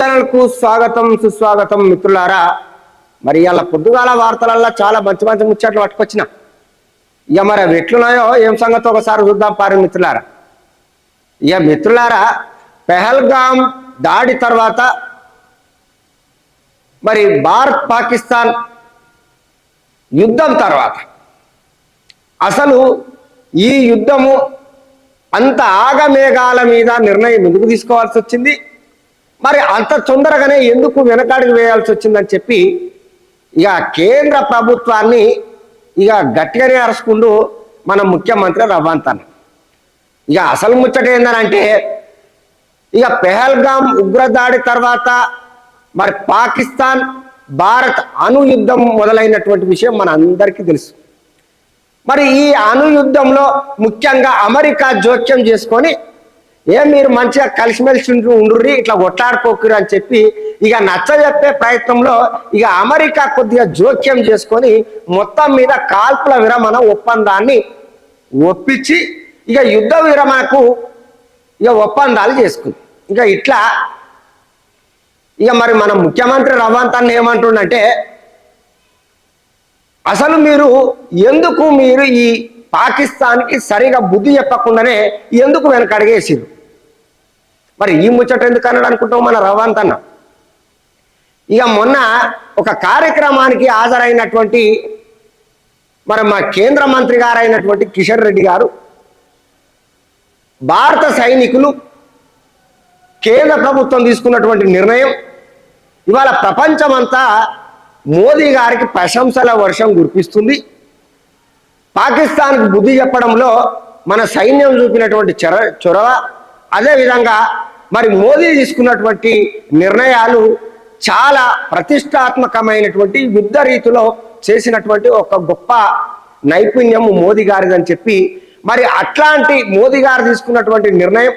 ఛానల్కు స్వాగతం సుస్వాగతం మిత్రులారా. మరి ఇలా పొద్దుగాల వార్తలల్లో చాలా మంచి మంచి ముచ్చట్లు పట్టుకొచ్చిన. ఇక మరి అవి ఎట్లున్నాయో ఏం సంగతి ఒకసారి చూద్దాం పారు మిత్రులారా. ఇక మిత్రులారా పెహల్గాం దాడి తర్వాత మరి భారత్ పాకిస్తాన్ యుద్ధం తర్వాత. అసలు ఈ యుద్ధము అంత ఆగమేఘాల మీద నిర్ణయం ఎందుకు తీసుకోవాల్సి వచ్చింది మరి అంత తొందరగానే ఎందుకు వెనకాడికి వేయాల్సి వచ్చిందని చెప్పి ఇక కేంద్ర ప్రభుత్వాన్ని ఇక గట్టిగానే అరుచుకుంటూ మన ముఖ్యమంత్రి రవ్వంతన్ ఇక అసలు ముచ్చట ఏందనంటే ఇక పెహల్గాం ఉగ్రదాడి తర్వాత మరి పాకిస్తాన్ భారత్ అణు యుద్ధం మొదలైనటువంటి విషయం మన అందరికీ తెలుసు. మరి ఈ అణు యుద్ధంలో ముఖ్యంగా అమెరికా జోక్యం చేసుకొని ఏ మీరు మంచిగా కలిసిమెలిసి ఉండుర్రి ఇట్లా కొట్లాడుకోకురు అని చెప్పి ఇక నచ్చజెప్పే ప్రయత్నంలో ఇక అమెరికా కొద్దిగా జోక్యం చేసుకొని మొత్తం మీద కాల్పుల విరమణ ఒప్పందాన్ని ఒప్పించి ఇక యుద్ధ విరమణకు ఇక ఒప్పందాలు చేసుకుంది. ఇక ఇట్లా ఇక మరి మన ముఖ్యమంత్రి రవ్వంతాన్ని ఏమంటుండంటే అసలు మీరు ఎందుకు మీరు ఈ పాకిస్తాన్కి సరిగా బుద్ధి చెప్పకుండానే ఎందుకు వెనకడిగేసిరు మరి ఈ ముచ్చట ఎందుకు అన్నాడు అనుకుంటాం మన రవ్వంత్ అన్న ఇక మొన్న ఒక కార్యక్రమానికి హాజరైనటువంటి మరి మా కేంద్ర మంత్రి గారైనటువంటి కిషన్ రెడ్డి గారు భారత సైనికులు కేంద్ర ప్రభుత్వం తీసుకున్నటువంటి నిర్ణయం. ఇవాళ ప్రపంచమంతా మోదీ గారికి ప్రశంసల వర్షం కురిపిస్తుంది. పాకిస్తాన్కు బుద్ధి చెప్పడంలో మన సైన్యం చూపినటువంటి చొర చొరవ అదేవిధంగా మరి మోదీ తీసుకున్నటువంటి నిర్ణయాలు చాలా ప్రతిష్టాత్మకమైనటువంటి యుద్ధ రీతిలో చేసినటువంటి ఒక గొప్ప నైపుణ్యం మోదీ గారిదని చెప్పి మరి అట్లాంటి మోదీ గారు తీసుకున్నటువంటి నిర్ణయం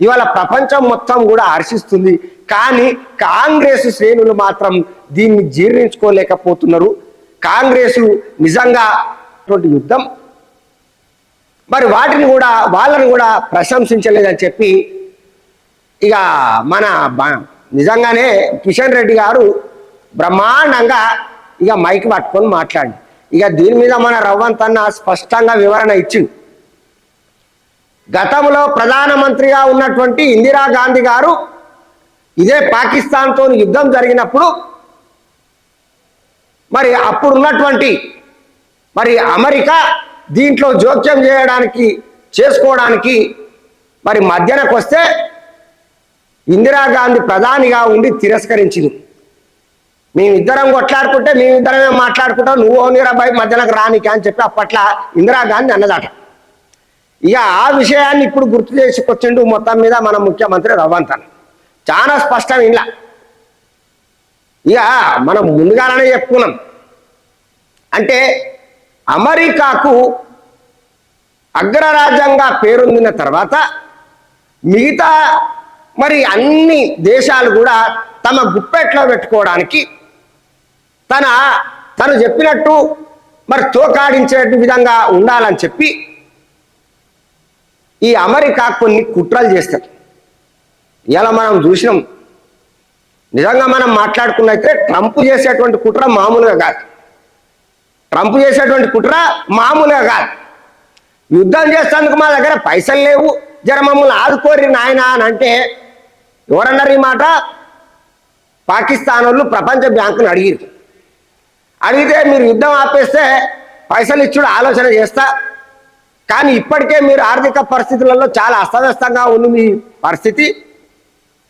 ఇవాళ ప్రపంచం మొత్తం కూడా హర్షిస్తుంది. కానీ కాంగ్రెస్ శ్రేణులు మాత్రం దీన్ని జీర్ణించుకోలేకపోతున్నారు. కాంగ్రెస్ నిజంగా యుద్ధం మరి వాటిని కూడా వాళ్ళని కూడా ప్రశంసించలేదని చెప్పి ఇక మన నిజంగానే కిషన్ రెడ్డి గారు బ్రహ్మాండంగా ఇక మైక్ పట్టుకొని మాట్లాడి ఇక దీని మీద మన రవ్వంతన్న స్పష్టంగా వివరణ ఇచ్చింది గతంలో ప్రధానమంత్రిగా ఉన్నటువంటి ఇందిరాగాంధీ గారు ఇదే పాకిస్తాన్తో యుద్ధం జరిగినప్పుడు మరి అప్పుడున్నటువంటి మరి అమెరికా దీంట్లో జోక్యం చేయడానికి చేసుకోవడానికి మరి మధ్యనకు వస్తే ఇందిరాగాంధీ ప్రధానిగా ఉండి తిరస్కరించింది. మేమిద్దరం కొట్లాడుకుంటే మేమిద్దరమే మాట్లాడుకుంటాం నువ్వు నీరాబాయి మధ్యనకు రానికి అని చెప్పి అప్పట్లో ఇందిరాగాంధీ అన్నదట. ఇక ఆ విషయాన్ని ఇప్పుడు గుర్తు చేసుకొచ్చిండు మొత్తం మీద మన ముఖ్యమంత్రి రవ్వంతన్. చాలా స్పష్టం ఇలా ఇక మనం ముందుగానే చెప్పుకున్నాం. అంటే అమెరికాకు అగ్రరాజ్యంగా పేరొందిన తర్వాత మిగతా మరి అన్ని దేశాలు కూడా తమ గుప్పెట్లో పెట్టుకోవడానికి తన తను చెప్పినట్టు మరి తోకాడించే విధంగా ఉండాలని చెప్పి ఈ అమెరికా కొన్ని కుట్రలు చేస్తారు ఇలా మనం చూసినాం. నిజంగా మనం మాట్లాడుకున్నైతే ట్రంప్ చేసేటువంటి కుట్ర మామూలుగా కాదు. ట్రంప్ చేసేటువంటి కుట్ర మామూలుగా కాదు. యుద్ధం చేసేందుకు మా దగ్గర పైసలు లేవు. జర మమ్మల్ని ఆదుకోరి నాయన అని అంటే ఎవరన్నారు ఈ మాట? పాకిస్తాన్ వాళ్ళు ప్రపంచ బ్యాంకును అడిగిరు అడిగితే మీరు యుద్ధం ఆపేస్తే పైసలు ఇచ్చుడు ఆలోచన చేస్తా. కానీ ఇప్పటికే మీరు ఆర్థిక పరిస్థితులలో చాలా అస్తవ్యస్తంగా ఉంది మీ పరిస్థితి.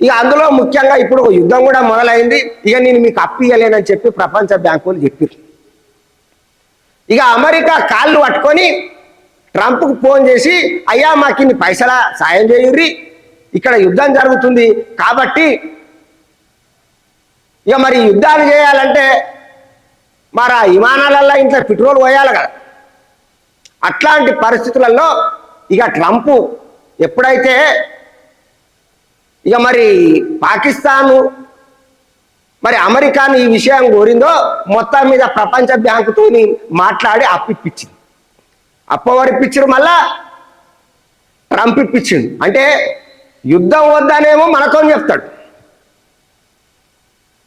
ఇక అందులో ముఖ్యంగా ఇప్పుడు ఒక యుద్ధం కూడా మొదలైంది. ఇక నేను మీకు అప్పియలేనని చెప్పి ప్రపంచ బ్యాంకులు చెప్పారు ఇక అమెరికా కాళ్ళు పట్టుకొని ట్రంప్కు ఫోన్ చేసి అయ్యా మాకు ఇన్ని పైసల సాయం చేయుర్రి. ఇక్కడ యుద్ధం జరుగుతుంది కాబట్టి ఇక మరి యుద్ధాలు చేయాలంటే మరి ఆ విమానాలల్లో ఇంత పెట్రోల్ పోయాలి కదా. అట్లాంటి పరిస్థితులలో ఇక ట్రంప్ ఎప్పుడైతే ఇక మరి పాకిస్తాను మరి అమెరికాను ఈ విషయం కోరిందో మొత్తం మీద ప్రపంచ బ్యాంకుతోని మాట్లాడి అప్పిప్పించింది అప్పవరిపించారు మళ్ళా ట్రంప్ ఇప్పించిండు అంటే యుద్ధం వద్దనేమో మనతో చెప్తాడు.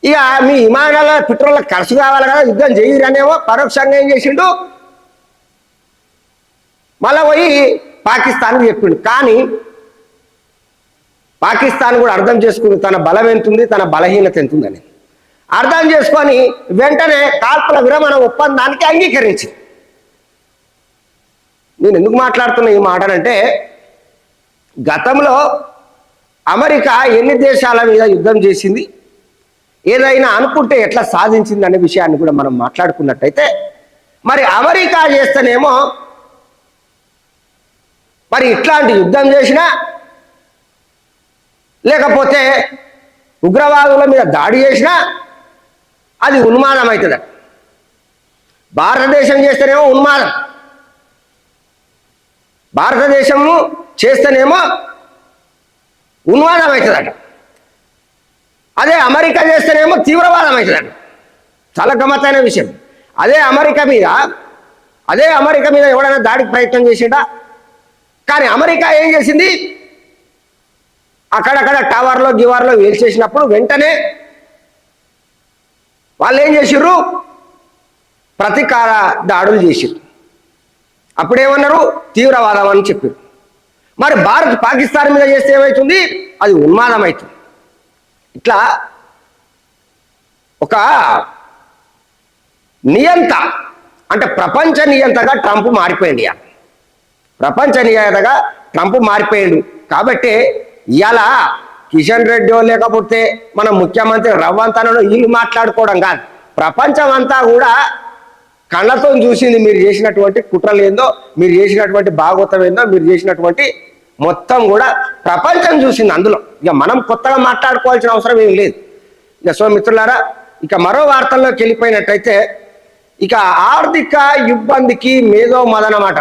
ఇక మీ విమానాల పెట్రోల్ ఖర్చు కావాలి కదా యుద్ధం చేయరనేమో పరోక్షంగా ఏం చేసిండు? మళ్ళా పోయి పాకిస్తాన్కి చెప్పిండు. కానీ పాకిస్తాన్ కూడా అర్థం చేసుకుంది తన బలం ఎంతుంది తన బలహీనత ఎంతుందని అర్థం చేసుకొని వెంటనే కాల్పుల విరమణ ఒప్పందానికి అంగీకరించింది. నేను ఎందుకు మాట్లాడుతున్న ఈ మాటనంటే గతంలో అమెరికా ఎన్ని దేశాల మీద యుద్ధం చేసింది ఏదైనా అనుకుంటే ఎట్లా సాధించింది అనే విషయాన్ని కూడా మనం మాట్లాడుకున్నట్టయితే మరి అమెరికా చేస్తేనేమో మరి ఇట్లాంటి యుద్ధం చేసినా లేకపోతే ఉగ్రవాదుల మీద దాడి చేసినా అది ఉన్మాదం అవుతుంది. భారతదేశం చేస్తేనేమో ఉన్మాదం. భారతదేశము చేస్తేనేమో ఉన్మాదం అవుతుందట. అదే అమెరికా చేస్తేనేమో తీవ్రవాదం అవుతుందట. చాలా గమ్మత్తైన విషయం. అదే అమెరికా మీద అదే అమెరికా మీద ఎవడైనా దాడికి ప్రయత్నం చేసిండా? కానీ అమెరికా ఏం చేసింది? అక్కడక్కడ టవర్లో గివర్లో వేల్చేసినప్పుడు వెంటనే వాళ్ళు ఏం చేసిర్రు? ప్రతీకార దాడులు చేసిర్రు. అప్పుడేమన్నారు? తీవ్రవాదం అని చెప్పారు మరి భారత్ పాకిస్తాన్ మీద చేస్తే ఏమవుతుంది అది ఉన్మాదం అవుతుంది ఇట్లా ఒక నియంత అంటే ప్రపంచ నియంతగా ట్రంప్ మారిపోయింది ప్రపంచ నియంతగా ట్రంప్ మారిపోయాడు. కాబట్టి ఇలా కిషన్ రెడ్డి లేకపోతే మన ముఖ్యమంత్రి రవ్వంతనో వీళ్ళు మాట్లాడుకోవడం కాదు. ప్రపంచం అంతా కూడా కళ్ళతో చూసింది మీరు చేసినటువంటి కుట్రలు ఏందో మీరు చేసినటువంటి భాగవతం ఏందో మీరు చేసినటువంటి మొత్తం కూడా ప్రపంచం చూసింది అందులో. ఇక మనం కొత్తగా మాట్లాడుకోవాల్సిన అవసరం ఏం లేదు. ఇక సో మిత్రులారా ఇక మరో వార్తల్లోకి వెళ్ళిపోయినట్టయితే ఇక ఆర్థిక ఇబ్బందికి మేధో మదనమాట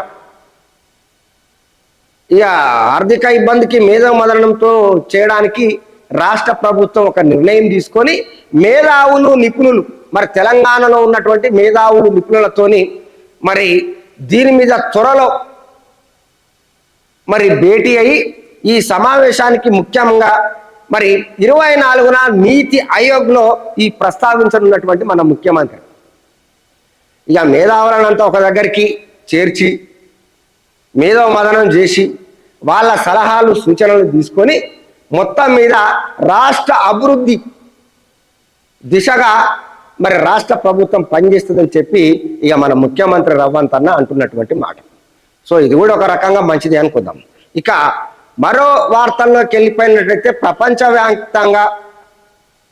ఇక ఆర్థిక ఇబ్బందికి మేధా మదనంతో చేయడానికి రాష్ట్ర ప్రభుత్వం ఒక నిర్ణయం తీసుకొని మేధావులు నిపుణులు మరి తెలంగాణలో ఉన్నటువంటి మేధావులు నిపుణులతోని మరి దీని మీద త్వరలో మరి భేటీ అయి ఈ సమావేశానికి ముఖ్యంగా మరి ఇరవై నాలుగున నీతి ఆయోగ్లో ఈ ప్రస్తావించనున్నటువంటి మన ముఖ్యమంత్రి. ఇక మేధావులనంతా ఒక దగ్గరికి చేర్చి మేధో మదనం చేసి వాళ్ళ సలహాలు సూచనలు తీసుకొని మొత్తం మీద రాష్ట్ర అభివృద్ధి దిశగా మరి రాష్ట్ర ప్రభుత్వం పనిచేస్తుందని చెప్పి ఇక మన ముఖ్యమంత్రి రవ్వంత్ అన్న అంటున్నటువంటి మాట. సో ఇది కూడా ఒక రకంగా మంచిది అనుకుందాం. ఇక మరో వార్తల్లోకి వెళ్ళిపోయినట్లయితే ప్రపంచవ్యాప్తంగా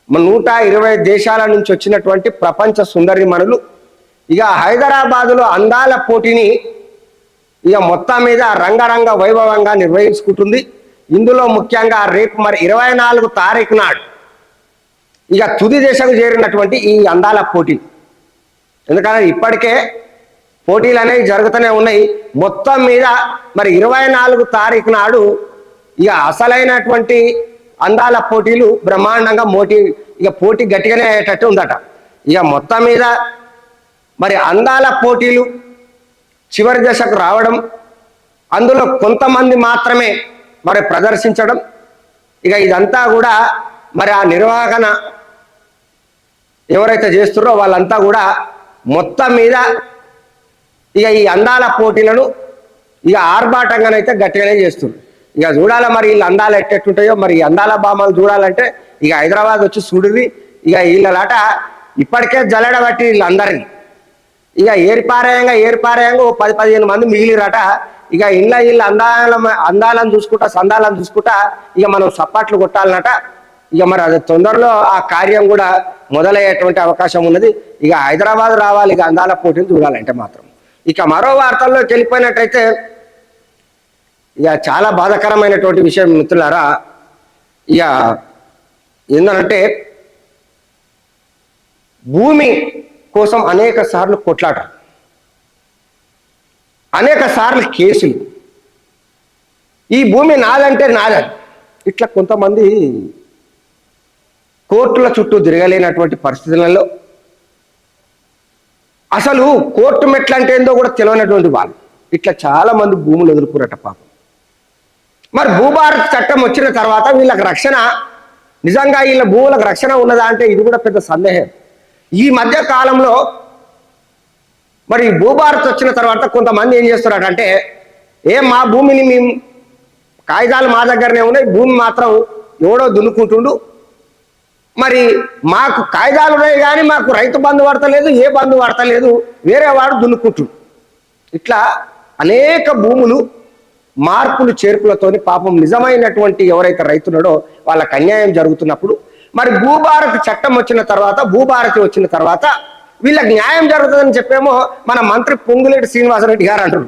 నూట ఇరవై దేశాల నుంచి వచ్చినటువంటి ప్రపంచ సుందరిమణులు ఇక హైదరాబాదులో అందాల పోటీని ఇక మొత్తం మీద రంగరంగ వైభవంగా నిర్వహించుకుంటుంది. ఇందులో ముఖ్యంగా రేపు మరి ఇరవై నాలుగు తారీఖు నాడు ఇక తుది దశకు చేరినటువంటి ఈ అందాల పోటీ. ఎందుకంటే ఇప్పటికే పోటీలు అనేవి జరుగుతూనే ఉన్నాయి. మొత్తం మీద మరి ఇరవై నాలుగు తారీఖు నాడు ఇక అసలైనటువంటి అందాల పోటీలు బ్రహ్మాండంగా మోటీ ఇక పోటీ గట్టిగానే అయ్యేటట్టు ఉందట. ఇక మొత్తం మీద మరి అందాల పోటీలు చివరి దశకు రావడం అందులో కొంతమంది మాత్రమే మరి ప్రదర్శించడం. ఇక ఇదంతా కూడా మరి ఆ నిర్వహణ ఎవరైతే చేస్తున్నారో వాళ్ళంతా కూడా మొత్తం మీద ఇక ఈ అందాల పోటీలను ఇక ఆర్భాటంగానైతే గట్టిగానే చేస్తున్నారు ఇక చూడాలి మరి వీళ్ళు అందాలు ఎట్టెట్టుంటాయో మరి ఈ అందాల భామాలు చూడాలంటే ఇక హైదరాబాద్ వచ్చి చూడివి ఇక వీళ్ళలాట ఇప్పటికే జలడబట్టి బట్టి వీళ్ళందరినీ. ఇక ఏరిపారాయంగా ఏరిపారాయంగా ఓ పది పదిహేను మంది మిగిలిరట. ఇక ఇండ్ల ఇళ్ళ అందాల అందాలను చూసుకుంటా సందాలను చూసుకుంటా ఇక మనం సప్పట్లు కొట్టాలన్నట. ఇక మరి అది తొందరలో ఆ కార్యం కూడా మొదలయ్యేటువంటి అవకాశం ఉన్నది. ఇక హైదరాబాద్ రావాలి ఇక అందాల పోటీలు చూడాలంటే మాత్రం. ఇక మరో వార్తల్లోకి వెళ్ళిపోయినట్టయితే ఇక చాలా బాధాకరమైనటువంటి విషయం మిత్రులారా. ఇక ఏంటంటే భూమి కోసం అనేక సార్లు కొట్లాట అనేక సార్లు కేసులు. ఈ భూమి నాదంటే నాదని ఇట్లా కొంతమంది కోర్టుల చుట్టూ తిరగలేనటువంటి పరిస్థితులలో అసలు కోర్టు మెట్లు అంటే ఏందో కూడా తెలియనటువంటి వాళ్ళు. ఇట్లా చాలా మంది భూములు వదులుకురట పాపం. మరి భూభారత్ చట్టం వచ్చిన తర్వాత వీళ్ళకి రక్షణ నిజంగా వీళ్ళ భూములకు రక్షణ ఉన్నదా అంటే ఇది కూడా పెద్ద సందేహం. ఈ మధ్య కాలంలో మరి భూభారత్ వచ్చిన తర్వాత కొంతమంది ఏం చేస్తున్నారంటే ఏ మా భూమిని మేము కాగితాలు మా దగ్గరనే ఉన్నాయి భూమి మాత్రం ఎవడో దున్నుకుంటుండు. మరి మాకు కాగితాలు ఉన్నాయి కానీ మాకు రైతు బంధు పడతలేదు ఏ బంధు పడతలేదు వేరే వాడు దున్నుకుంటుండు. ఇట్లా అనేక భూములు మార్పులు చేర్పులతోని పాపం నిజమైనటువంటి ఎవరైతే రైతున్నాడో వాళ్ళకి అన్యాయం జరుగుతున్నప్పుడు మరి భూభారతి చట్టం వచ్చిన తర్వాత భూభారతి వచ్చిన తర్వాత వీళ్ళకి న్యాయం జరుగుతుందని చెప్పేమో మన మంత్రి పొంగులేటి శ్రీనివాసరెడ్డి గారు అంటారు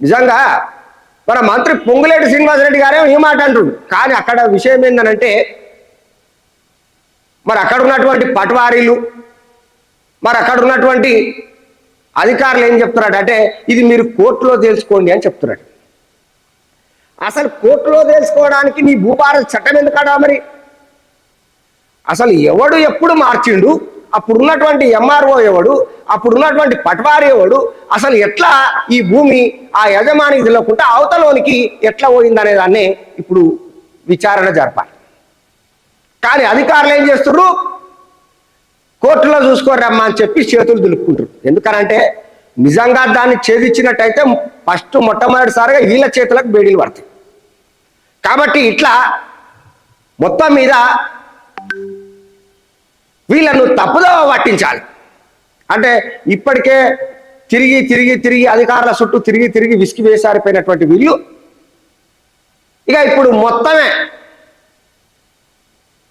నిజంగా మన మంత్రి పొంగులేటి శ్రీనివాసరెడ్డి గారేమో ఈ మాట అంటుండు కానీ అక్కడ విషయం ఏంటనంటే మరి అక్కడ ఉన్నటువంటి పట్వారీలు మరి అక్కడ ఉన్నటువంటి అధికారులు ఏం చెప్తున్నాడు అంటే ఇది మీరు కోర్టులో తెలుసుకోండి అని చెప్తున్నాడు అసలు కోర్టులో తెలుసుకోవడానికి నీ భూభారత చట్టం ఎందుకడా మరి? అసలు ఎవడు ఎప్పుడు మార్చిండు? అప్పుడు ఉన్నటువంటి ఎంఆర్ఓ ఎవడు? అప్పుడు ఉన్నటువంటి పట్వారి ఎవడు? అసలు ఎట్లా ఈ భూమి ఆ యజమానికి తెలియకుండా అవతలోనికి ఎట్లా పోయిందనే దాన్ని ఇప్పుడు విచారణ జరపాలి. కానీ అధికారులు ఏం చేస్తున్నారు కోర్టులో చూసుకోరమ్మా అని చెప్పి చేతులు దులుపుకుంటారు ఎందుకనంటే నిజంగా దాన్ని ఛేదించినట్టయితే ఫస్ట్ మొట్టమొదటిసారిగా వీళ్ళ చేతులకు బేడీలు పడతాయి. కాబట్టి ఇట్లా మొత్తం మీద వీళ్ళను తప్పుదోవ పట్టించాలి. అంటే ఇప్పటికే తిరిగి తిరిగి తిరిగి అధికారుల చుట్టూ తిరిగి తిరిగి విసికి వేసారిపోయినటువంటి వీళ్ళు. ఇక ఇప్పుడు మొత్తమే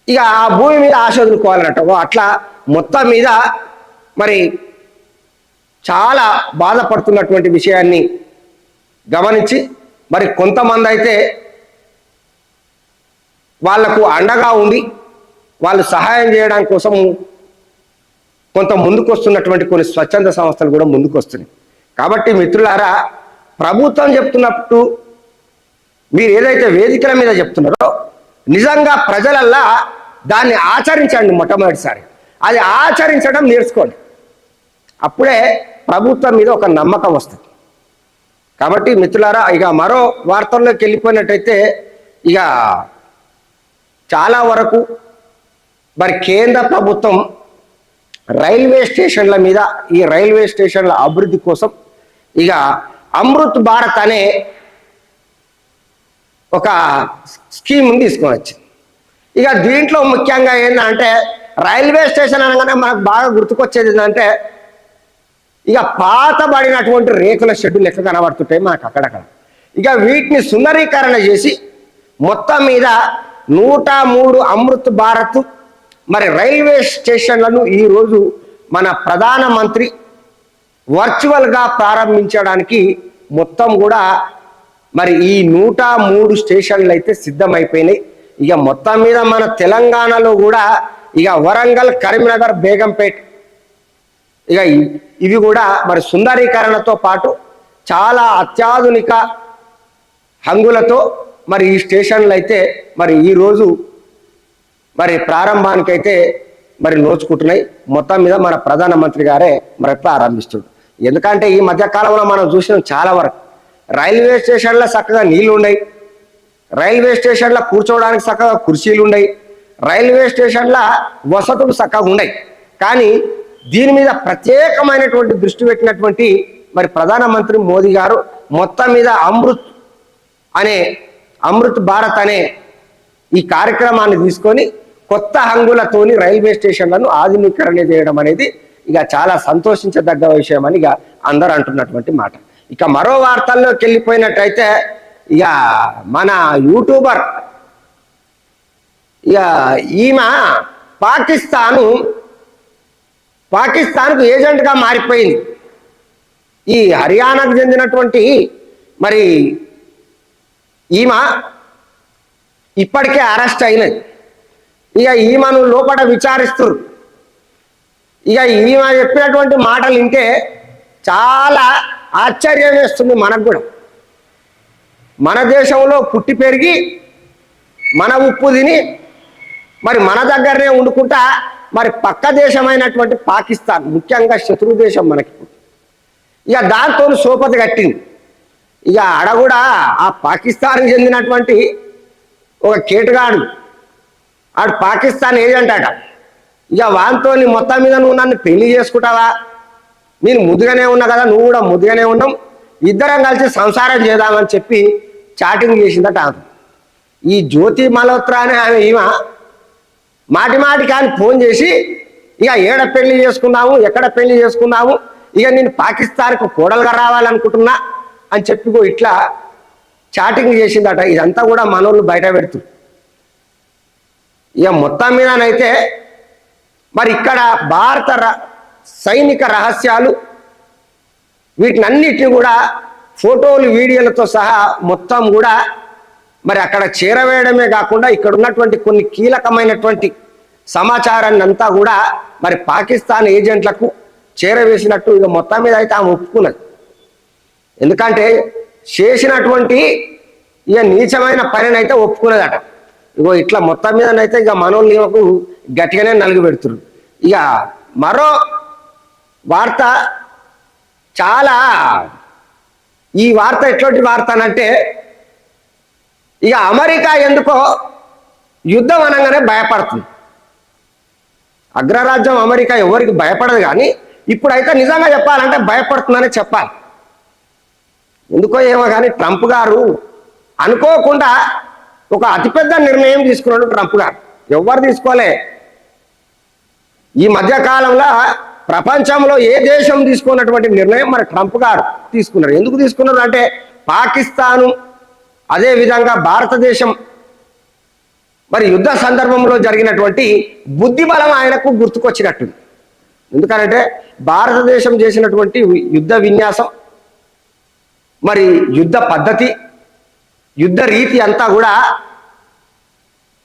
ఇక ఆ భూమి మీద ఆశ వదులుకోవాలన్నట్టు. ఓ అట్లా మొత్తం మీద మరి చాలా బాధపడుతున్నటువంటి విషయాన్ని గమనించి మరి కొంతమంది అయితే వాళ్ళకు అండగా ఉండి వాళ్ళు సహాయం చేయడం కోసం కొంత ముందుకు వస్తున్నటువంటి కొన్ని స్వచ్ఛంద సంస్థలు కూడా ముందుకు వస్తున్నాయి కాబట్టి మిత్రులారా ప్రభుత్వం చెప్తున్నప్పుడు మీరు ఏదైతే వేదికల మీద చెప్తున్నారో నిజంగా ప్రజలల్లా దాన్ని ఆచరించండి మొట్టమొదటిసారి. అది ఆచరించడం నేర్చుకోండి. అప్పుడే ప్రభుత్వం మీద ఒక నమ్మకం వస్తుంది. కాబట్టి మిత్రులారా ఇక మరో వార్తల్లోకి వెళ్ళిపోయినట్టయితే ఇక చాలా వరకు మరి కేంద్ర ప్రభుత్వం రైల్వే స్టేషన్ల మీద ఈ రైల్వే స్టేషన్ల అభివృద్ధి కోసం ఇక అమృత్ భారత్ అనే ఒక స్కీమ్ తీసుకొని వచ్చింది. ఇక దీంట్లో ముఖ్యంగా ఏంటంటే రైల్వే స్టేషన్ అనగానే మనకు బాగా గుర్తుకొచ్చేది ఏంటంటే ఇక పాతబడినటువంటి రేకుల షెడ్డు లెక్క కనబడుతుంటాయి మనకు అక్కడక్కడ. ఇక వీటిని సుందరీకరణ చేసి మొత్తం మీద నూట మూడు అమృత్ భారత్ మరి రైల్వే స్టేషన్లను ఈరోజు మన ప్రధానమంత్రి వర్చువల్గా ప్రారంభించడానికి మొత్తం కూడా మరి ఈ నూట మూడు స్టేషన్లు అయితే సిద్ధమైపోయినాయి. ఇక మొత్తం మీద మన తెలంగాణలో కూడా ఇక వరంగల్ కరీంనగర్ బేగంపేట్ ఇక ఇవి కూడా మరి సుందరీకరణతో పాటు చాలా అత్యాధునిక హంగులతో మరి ఈ స్టేషన్లు అయితే మరి ఈరోజు మరి ప్రారంభానికైతే మరి నోచుకుంటున్నాయి. మొత్తం మీద మన ప్రధానమంత్రి గారే మరి ప్రారంభిస్తున్నారు ఎందుకంటే ఈ మధ్య కాలంలో మనం చూసినాం చాలా వరకు. రైల్వే స్టేషన్లో చక్కగా నీళ్ళు ఉన్నాయి. రైల్వే స్టేషన్లో కూర్చోవడానికి చక్కగా కుర్చీలు ఉన్నాయి. రైల్వే స్టేషన్ల వసతులు చక్కగా ఉన్నాయి. కానీ దీని మీద ప్రత్యేకమైనటువంటి దృష్టి పెట్టినటువంటి మరి ప్రధానమంత్రి మోదీ గారు మొత్తం మీద అమృత్ అనే అమృత్ భారత్ అనే ఈ కార్యక్రమాన్ని తీసుకొని కొత్త హంగులతోని రైల్వే స్టేషన్లను ఆధునీకరణ చేయడం అనేది ఇక చాలా సంతోషించదగ్గ విషయం అని ఇక అందరూ అంటున్నటువంటి మాట. ఇక మరో వార్తల్లోకి వెళ్ళిపోయినట్టయితే ఇక మన యూట్యూబర్ ఇక ఈమె పాకిస్తాను పాకిస్తాన్కు ఏజెంట్గా మారిపోయింది. ఈ హర్యానాకు చెందినటువంటి మరి ఈమె ఇప్పటికే అరెస్ట్ అయినది. ఇక ఈమెను లోపల విచారిస్తురు ఇక ఈమె చెప్పినటువంటి మాటలు వింటే చాలా ఆశ్చర్యం వేస్తుంది మనకు కూడా. మన దేశంలో పుట్టి పెరిగి మన ఉప్పు తిని మరి మన దగ్గరనే వండుకుంటా మరి పక్క దేశమైనటువంటి పాకిస్తాన్ ముఖ్యంగా శత్రు దేశం మనకి. ఇక దాంతో సోపతి కట్టింది. ఇక ఆడ కూడా ఆ పాకిస్తాన్కి చెందినటువంటి ఒక కేటుగాడు ఆడు పాకిస్తాన్ ఏజెంట్ అట ఇక వాంతో మొత్తం మీద నువ్వు నన్ను పెళ్ళి చేసుకుంటావా? నేను ముద్దుగానే ఉన్నా కదా నువ్వు కూడా ముద్దుగానే ఉన్నాం ఇద్దరం కలిసి సంసారం చేద్దామని చెప్పి చాటింగ్ చేసిందట ఆమె. ఈ జ్యోతి మల్హోత్రా అనే ఆమె ఈమె మాటి మాటికి ఆయన ఫోన్ చేసి ఇక ఏడ పెళ్ళి చేసుకున్నాము ఎక్కడ పెళ్ళి చేసుకున్నాము ఇక నేను పాకిస్తాన్కు కోడలుగా రావాలనుకుంటున్నా అని చెప్పి ఇట్లా చాటింగ్ చేసిందట. ఇదంతా కూడా మనోళ్ళు బయట పెడుతుంది ఇక మొత్తం మీదనైతే మరి ఇక్కడ భారత సైనిక రహస్యాలు వీటినన్నిటిని కూడా ఫోటోలు వీడియోలతో సహా మొత్తం కూడా మరి అక్కడ చేరవేయడమే కాకుండా ఇక్కడ ఉన్నటువంటి కొన్ని కీలకమైనటువంటి సమాచారాన్ని అంతా కూడా మరి పాకిస్తాన్ ఏజెంట్లకు చేరవేసినట్టు ఇక మొత్తం మీద అయితే ఆమె ఒప్పుకున్నది. ఎందుకంటే చేసినటువంటి ఇక నీచమైన పనినైతే ఒప్పుకున్నదట. ఇగో ఇట్లా మొత్తం మీదనైతే ఇక మనోళ్ళు ఈమెకు గట్టిగానే నలుగు పెడుతురు ఇక మరో వార్త చాలా ఈ వార్త ఎట్లాంటి వార్త అనంటే ఇక అమెరికా ఎందుకో యుద్ధం అనగానే భయపడుతుంది. అగ్రరాజ్యం అమెరికా ఎవరికి భయపడదు కానీ ఇప్పుడైతే నిజంగా చెప్పాలంటే భయపడుతుందని చెప్పాలి. ఎందుకో ఏమో కానీ ట్రంప్ గారు అనుకోకుండా ఒక అతిపెద్ద నిర్ణయం తీసుకున్నాడు ట్రంప్ గారు. ఎవరు తీసుకోలే. ఈ మధ్య కాలంలో ప్రపంచంలో ఏ దేశం తీసుకున్నటువంటి నిర్ణయం మరి ట్రంప్ గారు తీసుకున్నారు? ఎందుకు తీసుకున్నారు అంటే పాకిస్తాను అదే విధంగా భారతదేశం. మరి యుద్ధ సందర్భంలో జరిగినటువంటి బుద్ధిబలం ఆయనకు గుర్తుకొచ్చినట్టుంది. ఎందుకంటే భారతదేశం చేసినటువంటి యుద్ధ విన్యాసం మరి యుద్ధ పద్ధతి యుద్ధ రీతి అంతా కూడా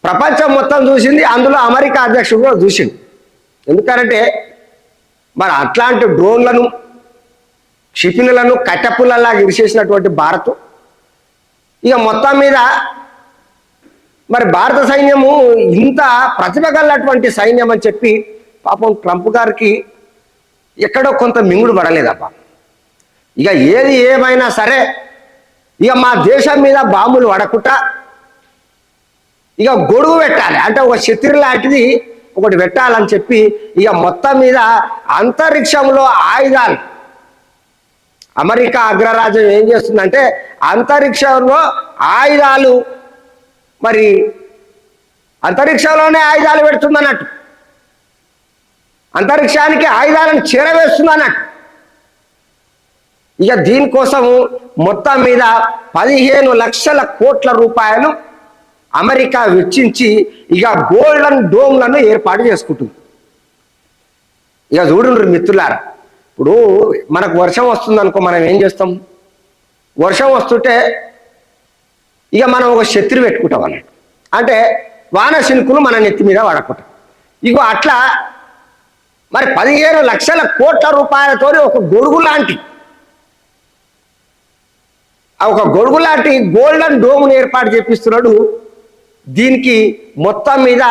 ప్రపంచం మొత్తం చూసింది అందులో అమెరికా అధ్యక్షుడు కూడా చూసిండు. ఎందుకంటే మరి అట్లాంటి డ్రోన్లను క్షిపణులను కట్టెపుల్లలా విరిచేసినటువంటి భారత్. ఇక మొత్తం మీద మరి భారత సైన్యము ఇంత ప్రతిభ గలటువంటి సైన్యం అని చెప్పి పాపం ట్రంప్ గారికి ఎక్కడో కొంత మింగుడు పడలేదప్ప ఇక ఏది ఏమైనా సరే ఇక మా దేశం మీద బాంబులు పడకుండా ఇక గొడుగు పెట్టాలి. అంటే ఒక శత్రు లాంటిది ఒకటి పెట్టాలని చెప్పి ఇక మొత్తం మీద అంతరిక్షంలో ఆయుధాలు. అమెరికా అగ్రరాజ్యం ఏం చేస్తుందంటే అంతరిక్షంలో ఆయుధాలు మరి అంతరిక్షంలోనే ఆయుధాలు పెడుతుందన్నట్టు. అంతరిక్షానికి ఆయుధాలను చేరవేస్తుందన్నట్టు. ఇక దీనికోసం మొత్తం మీద పదిహేను లక్షల కోట్ల రూపాయలు అమెరికా వెచ్చించి ఇక గోల్డెన్ డోమ్లను ఏర్పాటు చేసుకుంటుంది. ఇక చూడండి మిత్రులారా ఇప్పుడు మనకు వర్షం వస్తుంది అనుకో మనం ఏం చేస్తాం? వర్షం వస్తుంటే ఇక మనం ఒక శత్రు పెట్టుకుంటాం అన్నట్టు. అంటే వాన శిల్కులు మన నెత్తి మీద వాడకుంటాం ఇగో అట్లా మరి పదిహేను లక్షల కోట్ల రూపాయలతో ఒక గొడుగు లాంటి ఆ ఒక గొడుగు లాంటి గోల్డెన్ డోమ్ను ఏర్పాటు చేపిస్తున్నాడు దీనికి మొత్తం మీద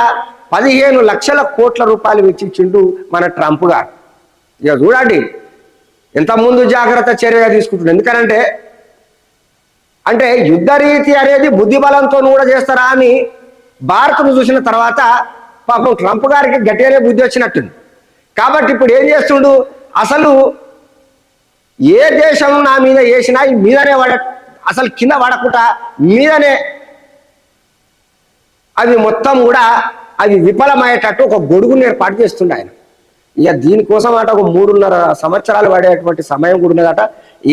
పదిహేను లక్షల కోట్ల రూపాయలు వెచ్చించిండు మన ట్రంప్ గారు. ఇక చూడండి ఎంత ముందు జాగ్రత్త చర్య తీసుకుంటుంది ఎందుకనంటే అంటే యుద్ధ రీతి అనేది బుద్ధి బలంతో కూడా చేస్తారా అని భారత్ను చూసిన తర్వాత పాపం ట్రంప్ గారికి గట్టిగానే బుద్ధి వచ్చినట్టుంది. కాబట్టి ఇప్పుడు ఏం చేస్తుండు? అసలు ఏ దేశం నా మీద వేసినా మీదనే వాడ అసలు కింద పడకుండా మీదనే అవి మొత్తం కూడా అవి విఫలమయ్యేటట్టు ఒక గొడుగుని ఏర్పాటు చేస్తుండే ఆయన. ఇక దీనికోసం అట ఒక మూడున్నర సంవత్సరాలు పడేటువంటి సమయం కూడా ఉన్నదట.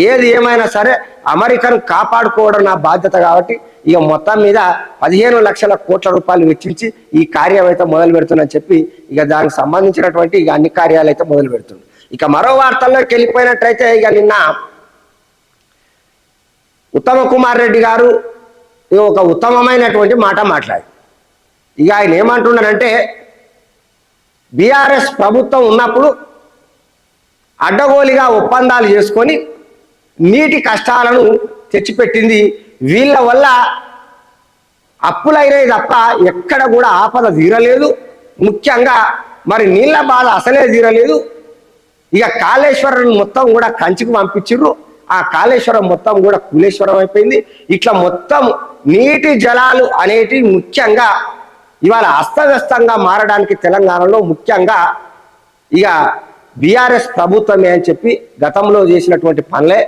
ఏది ఏమైనా సరే అమెరికను కాపాడుకోవడం నా బాధ్యత కాబట్టి ఇక మొత్తం మీద పదిహేను లక్షల కోట్ల రూపాయలు వెచ్చించి ఈ కార్యం అయితే మొదలు పెడుతుందని చెప్పి ఇక దానికి సంబంధించినటువంటి ఇక అన్ని కార్యాలు అయితే మొదలు పెడుతుంది ఇక మరో వార్తల్లోకి వెళ్ళిపోయినట్టయితే ఇక నిన్న ఉత్తమ కుమార్ రెడ్డి గారు ఇక ఒక ఉత్తమమైనటువంటి మాట మాట్లాడారు. ఇక ఆయన ఏమంటున్నారంటే బీఆర్ఎస్ ప్రభుత్వం ఉన్నప్పుడు అడ్డగోలిగా ఒప్పందాలు చేసుకొని నీటి కష్టాలను తెచ్చిపెట్టింది. వీళ్ళ వల్ల అప్పులైనవి తప్ప ఎక్కడ కూడా ఆపద తీరలేదు. ముఖ్యంగా మరి నీళ్ళ బాధ అసలే తీరలేదు. ఇక కాళేశ్వరం మొత్తం కూడా కంచికి పంపించిర్రు. ఆ కాళేశ్వరం మొత్తం కూడా కులేశ్వరం అయిపోయింది. ఇట్లా మొత్తం నీటి జలాలు అనేటివి ముఖ్యంగా ఇవాళ అస్తవ్యస్తంగా మారడానికి తెలంగాణలో ముఖ్యంగా ఇక బీఆర్ఎస్ ప్రభుత్వమే అని చెప్పి గతంలో చేసినటువంటి పనులే.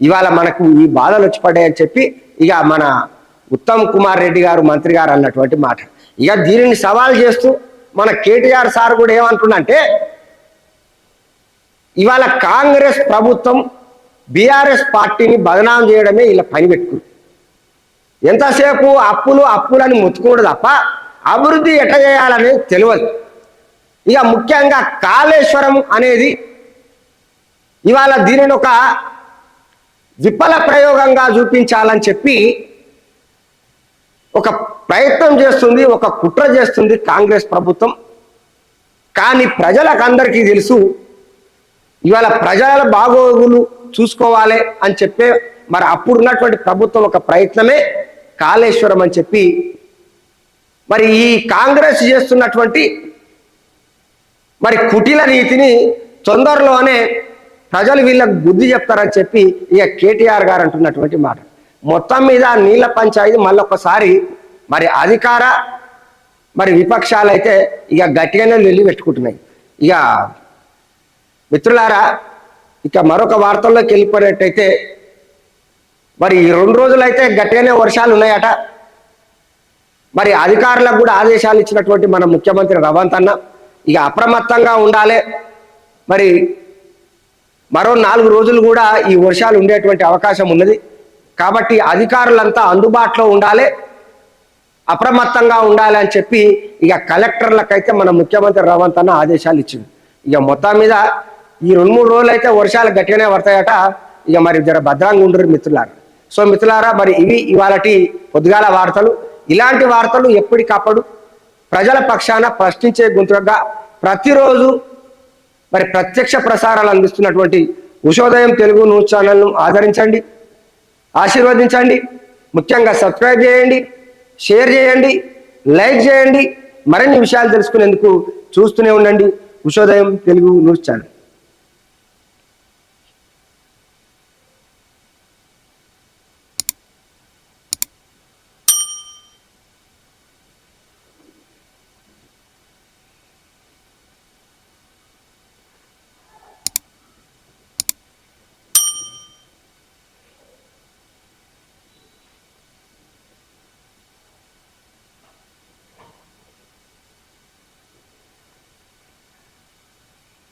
ఇవాళ మనకు ఈ బాధలు వచ్చి పడ్డాయని చెప్పి ఇక మన ఉత్తమ్ కుమార్ రెడ్డి గారు మంత్రి గారు అన్నటువంటి మాట. ఇక దీనిని సవాల్ చేస్తూ మన కేటీఆర్ సార్ కూడా ఏమంటుండంటే ఇవాళ కాంగ్రెస్ ప్రభుత్వం బీఆర్ఎస్ పార్టీని బదనాం చేయడమే ఇలా పని పెట్టుకుంది ఎంతసేపు అప్పులు అప్పులని ముత్తుకోడు తప్ప అభివృద్ధి ఎట్ట చేయాలనేది తెలియదు. ఇక ముఖ్యంగా కాళేశ్వరం అనేది ఇవాళ దీనిని ఒక విఫల ప్రయోగంగా చూపించాలని చెప్పి ఒక ప్రయత్నం చేస్తుంది ఒక కుట్ర చేస్తుంది కాంగ్రెస్ ప్రభుత్వం. కానీ ప్రజలకు అందరికీ తెలుసు ఇవాళ ప్రజల బాగోగులు చూసుకోవాలి అని చెప్పే మరి అప్పుడు ఉన్నటువంటి ప్రభుత్వం ఒక ప్రయత్నమే కాళేశ్వరం అని చెప్పి మరి ఈ కాంగ్రెస్ చేస్తున్నటువంటి మరి కుటిల నీతిని తొందరలోనే ప్రజలు వీళ్ళకు బుద్ధి చెప్తారని చెప్పి ఇక కేటీఆర్ గారు అంటున్నటువంటి మాట. మొత్తం మీద నీళ్ళ పంచాయతీ మళ్ళొకసారి మరి అధికార మరి విపక్షాలు అయితే ఇక గట్టిగానే వెళ్ళి పెట్టుకుంటున్నాయి. ఇక మిత్రులారా ఇక మరొక వార్తల్లోకి వెళ్ళిపోయినట్టయితే మరి ఈ రెండు రోజులైతే గట్టిగానే వర్షాలు ఉన్నాయట మరి అధికారులకు కూడా ఆదేశాలు ఇచ్చినటువంటి మన ముఖ్యమంత్రి రవంత్ అన్న ఇక అప్రమత్తంగా ఉండాలి. మరి మరో నాలుగు రోజులు కూడా ఈ వర్షాలు ఉండేటువంటి అవకాశం ఉన్నది. కాబట్టి అధికారులంతా అందుబాటులో ఉండాలి అప్రమత్తంగా ఉండాలి అని చెప్పి ఇక కలెక్టర్లకైతే మన ముఖ్యమంత్రి రవంత్ అన్న ఆదేశాలు ఇచ్చింది ఇక మొత్తం మీద ఈ రెండు మూడు రోజులు అయితే వర్షాలు గట్టిగానే పడతాయట. ఇక మరి జర భద్రంగా ఉండరు మిత్రులారా. సో మిత్రులారా మరి ఇవి ఇవాళటి పొద్దుగాల వార్తలు. ఇలాంటి వార్తలు ఎప్పటికప్పుడు ప్రజల పక్షాన ప్రశ్నించే గుంతుగా ప్రతిరోజు మరి ప్రత్యక్ష ప్రసారాలు అందిస్తున్నటువంటి ఉషోదయం తెలుగు న్యూస్ ఛానల్ను ఆదరించండి ఆశీర్వదించండి ముఖ్యంగా సబ్స్క్రైబ్ చేయండి షేర్ చేయండి లైక్ చేయండి మరిన్ని విషయాలు తెలుసుకునేందుకు చూస్తూనే ఉండండి ఉషోదయం తెలుగు న్యూస్ ఛానల్.